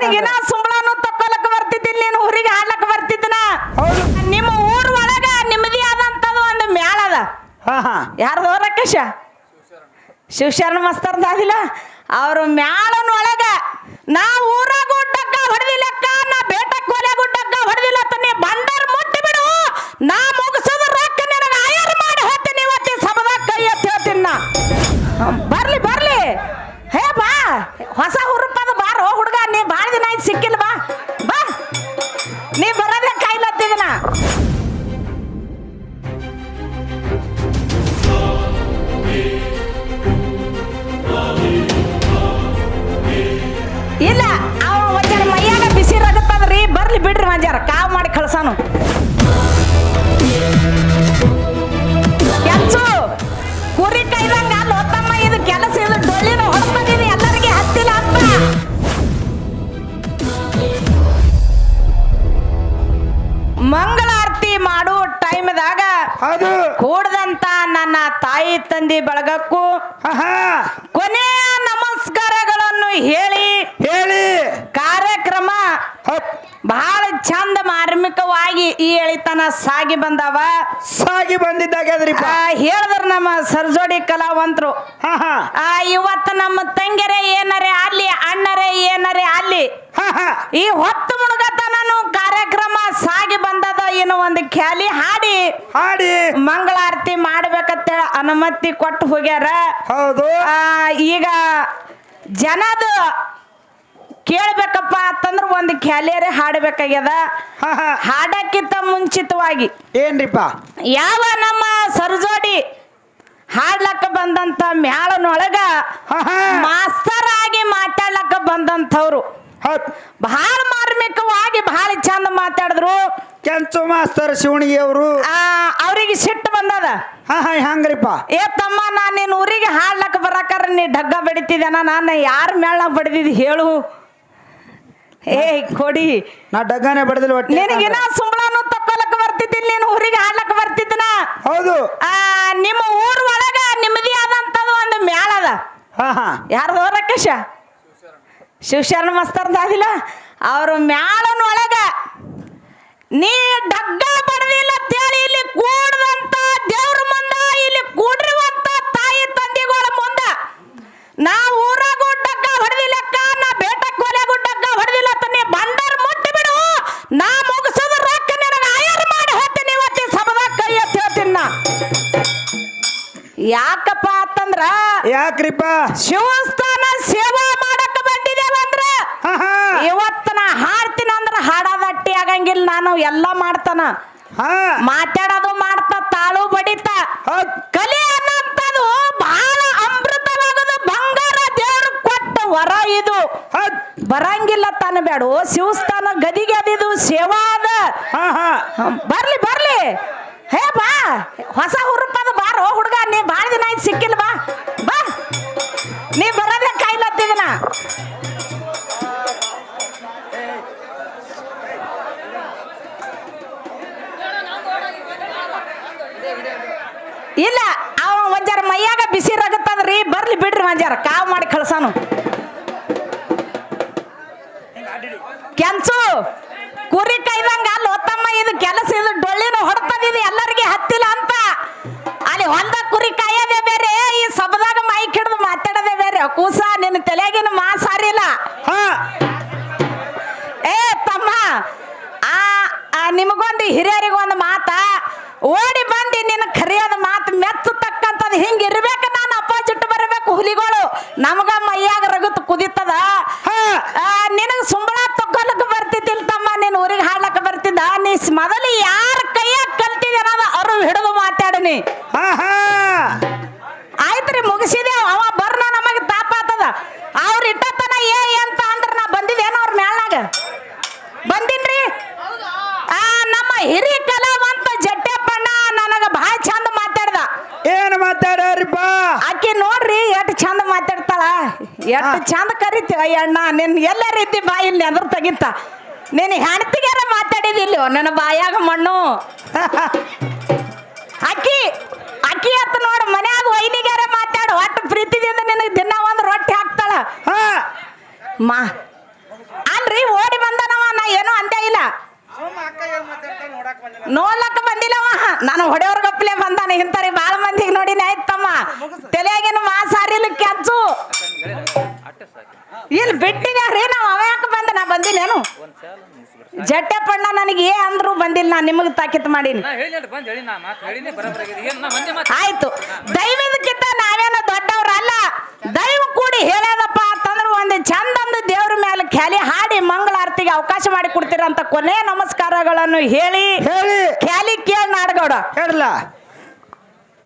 ನಿನಗಿನ ಸುಂಬಳನು ತಕ್ಕೊಲಕ್ ಬರ್ತಿದ್ದಿಲ್ಲ ನೀನು ಊರಿಗೆ ಹಾಡ್ಲಕ್ ಬರ್ತಿದ್ದನ? ನಿಮ್ಮ ಊರ್ ಒಳಗ ನಿಮ್ಮದಿ ಆದಂತದ ಒಂದು ಮ್ಯಾಳ ಅದ. ಹಾ ಹಾ. ಯಾರ್ದು ರಾಕೇಶ? ಶಿವಶರಣ ಮಸ್ತರ್ದ ಅದಿಲ್ಲ ಅವ್ರ ಮ್ಯಾಳನ ಒಳಗ ನಾ ಊರ ಕುರಿ ಕೈದಂಗ ಇದು ಕೆಲಸ ಇದು ಡೊಳ್ಳಿನ ಎಲ್ಲರಿಗೆ ಹತ್ತಿಲ್ಲ ಅಂತ. ಮಂಗಳಾರತಿ ಮಾಡೋ ಟೈಮ್ದಾಗ ಹೌದು. ಕೂಡದಂತ ನನ್ನ ತಾಯಿ ತಂದೆ ಬಳಗಕ್ಕೂ ಆಹಾ, ಕೊನೆಯ ನಮಸ್ಕಾರಗಳನ್ನು ಹೇಳಿ ಹೇಳಿ. ಕಾರ್ಯಕ್ರಮ ಹಪ್ ಬಹಳ ಚಂದ ಮಾರ್ಮಿಕವಾಗಿ ಈ ಎಳಿತನ ಸಾಗಿ ಬಂದವ. ಸಾಗಿ ಬಂದಿದ್ದಾಗ್ರಿ ಆ, ಹೇಳಿದ್ರ ನಮ್ಮ ಸರ್ಜೋಡಿ ಕಲಾವಂತರು. ಹಾ ಹಾ. ಆ ಇವತ್ತು ನಮ್ಮ ತಂಗೆರೆ ಏನರೆ ಅಲ್ಲಿ ಅಣ್ಣರೇ ಏನರೆ ಅಲ್ಲಿ ಹಾ ಹಾ. ಈ ಹೊತ್ತು ಮುಳುಗತನನು ಕಾರ್ಯಕ್ರಮ ಸಾಗಿ ಬಂದದ ಏನೋ ಒಂದು ಖ್ಯಾಲಿ ಹಾಡಿ. ಹಾಡಿ. ಮಂಗಳಾರತಿ ಮಾಡ್ಬೇಕಂತೇಳಿ ಅನುಮತಿ ಕೊಟ್ಟು ಹೋಗ್ಯಾರ. ಹೌದು. ಆ, ಈಗ ಜನದ ಕೇಳ್ಬೇಕಪ್ಪ ಅಂತಂದ್ರ ಒಂದು ಖ್ಯಾಲಿಯರೇ ಹಾಡಬೇಕಾಗ್ಯದ. ಹಾಡಕ್ಕಿಂತ ಮುಂಚಿತವಾಗಿ. ಏನ್ರಿಪ್ಪ? ಯಾವ ನಮ್ಮ ಸರ್ಜೋಡಿ ಹಾಡ್ಲಕ್ಕ ಬಂದಂತ ಮ್ಯಾಳನೊಳಗ ಮಾಸ್ತರ್ ಆಗಿ ಮಾತಾಡ್ಲಕ್ಕ ಬಂದಂಥವ್ರು. ಹೌದ್. ಬಹಳ ಮಾರ್ಮಿಕವಾಗಿ ಬಹಳ ಚಂದ ಮಾತಾಡಿದ್ರು. ಕೆಂಚು ಮಾಸ್ತರ್ ಶಿವಣಿ ಅವರು ಅವ್ರಿಗೆ ಸಿಟ್ಟು ಬಂದದ. ಹಂಗ್ರಿಪ್ಪ. ಏ ತಮ್ಮ ನಾನು ನಿನ್ನ ಊರಿಗೆ ಹಾಡ್ಲಕ್ಕ ಬರಕಾರ ನೀ ಡಗ್ಗ ಬಡಿತಿದ್ದೇನ ನಾನು ಯಾರ ಮೇಳ ಬಡಿದಿದ್ದು ಹೇಳು. ಏ ಕೊಡಿ. ನಾ ಡಗ್ಗಾನೆ ಬಡದಿಲ್ಲ ನಿನಗೆ ನಿನಗಿನ ಸಂಬಳನು ತಕ್ಕೊಲಕ್ ಬರ್ತಿದ್ದಿಲ್ಲ ನೀನು ಊರಿಗೆ ಹಾಡ್ಲಕ್ಕ ಬರ್ತಿದ್ದನ? ಹೌದು. ಆ ನಿಮ್ಮ ಊರ್ ಒಳಗ ನಿಮ್ಮದಿ ಆದಂತದ ಒಂದು ಮ್ಯಾಲ ಅದ. ಹಾ ಹಾ. ಯಾರ್ದು ರಾಕೇಶ? ಶಿವಶರಣ ಮಸ್ತರ್ದ ಅದಿಲ್ಲ ಅವ್ರ ಮ್ಯಾಳನ ಒಳಗ ನೀ ಡಗ್ಗ ಬಡದಿಲ್ಲ ಅಂತೇಳಿ ಇಲ್ಲಿ ಕೂಡದಂತ ದೇವ್ರ ಯಾಕಪ್ಪ ಅಂತಂದ್ರ ಯಾಕ್ರಿಪ್ಪ? ಶಿವಸ್ಥಾನ ಸೇವಾ ಮಾಡಕ್ ಬಂದಿದೇವಂದ್ರ ಇವತ್ತ ನಾ ಹಾಡ್ತೀನಿ ಅಂದ್ರ ಹಾಡದಟ್ಟಿ ಆಗಂಗಿಲ್ಲ ನಾನು ಎಲ್ಲ ಮಾಡ್ತಾನ. ಹಾ. ಮಾತಾಡೋದು ಮಾಡ್ತ ತಾಳು ಬಡಿತ. ಕಲಿ ಅನ್ನಂತದು ಬಹಳ ಅಮೃತವಾಗದು ಬಂಗಾರ ದೇವ್ರು ಕೊಟ್ಟ ವರ ಇದು. ಬರಂಗಿಲ್ಲ ತಾನು ಬೇಡ ಶಿವಸ್ಥಾನ ಗದಿಗೆ ಅದಿದು ಸೇವಾ ಅದ. ಬರ್ಲಿ ಬರ್ಲಿ. ಹೇ ಬಾ ಹೊಸ ಇಲ್ಲ ಅವ ಒಂಜಾರ ಮೈಯಾಗ ಬಿಸಿ ರಗತ್ತಂದ್ರಿ ಬರ್ಲಿ ಬಿಡ್ರಿ ಒಂಜಾರ ಕಾವ್ ಮಾಡಿ ಕಳ್ಸಾನು. ಕೆಲ್ಸು ಕುರಿ ಕೈದಂಗ ಅಲ್ಲಿ ಒತ್ತಮ್ಮ ಇದು ಕೆಲಸ ಇದು ಡೊಳ್ಳಿನ ಹೊಡ್ತದಿದು ಎಲ್ಲರಿಗೆ ಹತ್ತಿಲ್ಲ ಅಂತ. ಅಲ್ಲಿ ಹೊಲ್ದ ಕುರಿ ಕಾಯೋದೇ ಬೇರೆ ಈ ಸಬದಾಗ ಮೈಕ್ ಹಿಡಿದು ಮಾತಾಡೋದೇ ಬೇರೆ. ಕೂಸ ನಿನ್ನ ತಲೆಗಿನ ಮಾ ಸಾರಿಲ್ಲ ಹಾ. ಏ ತಮ್ಮ ಆ ನಿಮಗೊಂದು ಹಿರಿಯರಿಗೊಂದು ಮಾತ. ಓಡಿ ಬಂದು ನಿನ್ನ ಕರಿಯಾದ ಮಾತು ಮೆಚ್ಚು ತಕ್ಕಂಥದ್ದು ಹಿಂಗೆ ಇರ್ಬೇಕು. ನಾನು ಅಪೋಸಿಟ್ ಬರಬೇಕು ಹುಲಿಗಳು. ನಮಗ ಮೈಯಾಗ ರಗುತ್ ಕುದಿತದ ಹಾ ಆ, ನಿನಗ್ ಸುಂಬಳ ತಗೊಳಕ್ ಬರ್ತಿದ್ದಿಲ್ಲ ತಮ್ಮ ನೀನ್ ಊರಿಗೆ ಹಾಡ್ಲಕ್ ಬರ್ತಿದ್ದ ನೀ ಸ್- ಮೊದಲು ಯಾರ ಕೈಯಾಗ ಕಲ್ತಿದ್ದೆ ಅನ್ನೋದು ಅರು ಹಿಡಿದು ಮಾತಾಡನಿ ಹಾ ಹಾ ಆಯ್ತ್ರಿ ಮುಗಿಸಿದೆ ಅವ ಬರ್ನ ನಮಗೆ ತಾಪ ಆತದ ಅವ್ರ ಇಟ್ಟತನ ಏ ಅಂತ ಅಂದ್ರ ನಾ ಬಂದಿದ್ದೇನ ಅವ್ರ ಮ್ಯಾಲ್ನಾಗ ಬಂದಿನ್ರಿ ಆ ನಮ್ಮ ಹಿರಿಯ ಕಲಾವಂತ ಜಟ್ಟೆಪ್ಪಣ್ಣ ನನಗ ಬಹಳ ಚಂದ ಮಾತಾಡ್ದ ಏನ್ ಮಾತಾಡ್ಯಾರಿಪ್ಪ ಆಕಿ ನೋಡ್ರಿ ಎಷ್ಟು ಚಂದ ಮಾತಾಡ್ತಾಳ ಎಷ್ಟು ಚಂದ ಕರಿತೀವ ಅಣ್ಣ? ನಿನ್ ಎಲ್ಲರ ಇದ್ದಿ ಬಾಯಲ್ಲಿ ಅದ್ರ ತೆಗಿತ. ನೀನು ಹೆಣ್ತಿಗಾರ ಮಾತಾಡಿದಿಲ್ಲ ನನ್ನ ಬಾಯಾಗ ಮಣ್ಣು? ಅಕ್ಕಿ ಅಕ್ಕಿ ಅತ್ತ ನೋಡು ಮನ್ಯಾಗ ವೈನಿಗಾರ ಮಾತಾಡು. ಒಟ್ಟು ಪ್ರೀತಿದಿಂದ ನಿನಗೆ ದಿನ ಒಂದು ರೊಟ್ಟಿ ಹಾಕ್ತಾಳ. ಹಾ. ಮಾ ನಾನು ಇಂತರಿ ಬಾಳ ಮಂದಿಗೆ ನೋಡಿ ಆಯ್ತಮ್ಮ ತಲೆಯಾಗಿನ ಕೆಚ್ಚು ಇಲ್ಲಿ ಬಿಟ್ಟಿದ್ಯಾರ್ರಿ ನಾವು ಅವ ಯಾಕೆ ಬಂದ? ನಾ ಜಟ್ಟೆ ಪಡ್ಣ ನನಗೆ ಏ ಅಂದ್ರು ಬಂದಿಲ್ಲ ನಾ ನಿಮಗೆ ತಾಕಿತ್ ಮಾಡೀನಿ. ಆಯ್ತು. ದೈವದಕ್ಕಿಂತ ನಾವೇನು ದೊಡ್ಡವ್ರಲ್ಲ ದೈವ ಕೂಡಿ ಹೇಳ್ಯದಪ್ಪ ಅಂತಂದ್ರೆ ಒಂದು ಅಂದ್ ದೇವ್ರ ಮೇಲೆ ಖ್ಯಾಲಿ ಹಾಡಿ ಮಂಗಳಾರತಿಗೆ ಅವಕಾಶ ಮಾಡಿ ಕೊಡ್ತೀರಂತ ಕೊನೆ ನಮಸ್ಕಾರಗಳನ್ನು ಹೇಳಿ. ಹೇಳಿ. ಖ್ಯಾಲಿ ಕೇಳಿ ನಾಡಗೌಡ. ಹೇಳಲ್ಲ.